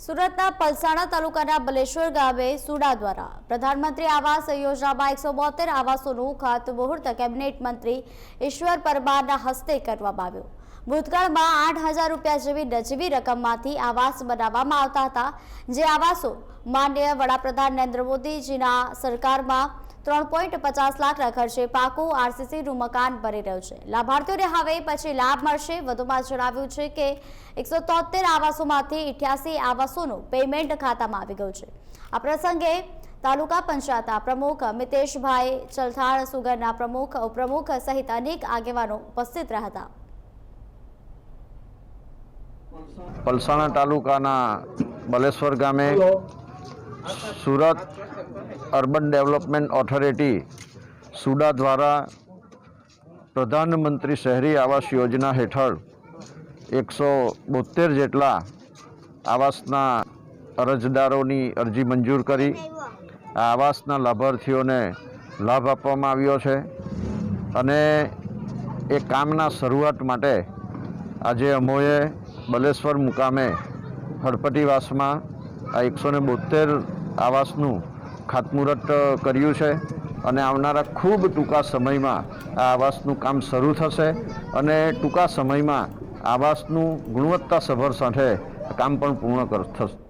સુરતના પલસાણા તાલુકાના બલેશ્વર ગામે સુડા દ્વારા પ્રધાનમંત્રી આવાસ યોજનામાં એકસો બોતેર આવાસોનું ખાતમુહૂર્ત કેબિનેટ મંત્રી ઈશ્વર પરમારના હસ્તે કરવામાં આવ્યું. ભૂતકાળમાં આઠ હજાર રૂપિયા જેવી નજીવી રકમમાંથી આવાસ બનાવવામાં આવતા હતા. જે આવાસો માન્ય વડાપ્રધાન નરેન્દ્ર મોદીજીના સરકારમાં ત્રણ પોઈન્ટ પચાસ લાખના ખર્ચે પાકું આરસીસીનું મકાન બની રહ્યું છે. લાભાર્થીઓને હવે પછી લાભ મળશે. વધુમાં જણાવ્યું છે કે એકસો તોતેર આવાસોમાંથી ઇઠ્યાસી આવાસોનું પેમેન્ટ ખાતામાં આવી ગયું છે. આ પ્રસંગે તાલુકા પંચાયતના પ્રમુખ મિતેશભાઈ ચલથાળ સુગરના પ્રમુખ ઉપપ્રમુખ સહિત અનેક આગેવાનો ઉપસ્થિત રહ્યા હતા. પલસાણા તાલુકાના બલેશ્વર ગામે Surat urban development authority SUDA દ્વારા પ્રધાનમંત્રી શહેરી આવાસ યોજના હેઠળ એકસો બોતેર જેટલા આવાસના અરજદારોની અરજી મંજૂર કરી. આ આવાસના લાભાર્થીઓને લાભ આપવામાં આવ્યો છે અને એ કામના શરૂઆત માટે આજે અમોએ બલેશ્વર મુકામે હળપતિવાસમાં આ એકસો ને બોતેર આવાસનું ખાતમુહૂર્ત કર્યું છે અને આવનારા ખૂબ ટૂંકા સમયમાં આ આવાસનું કામ શરૂ થશે અને ટૂંકા સમયમાં આવાસનું ગુણવત્તાસભર સાથે કામ પણ પૂર્ણ કર, થશે.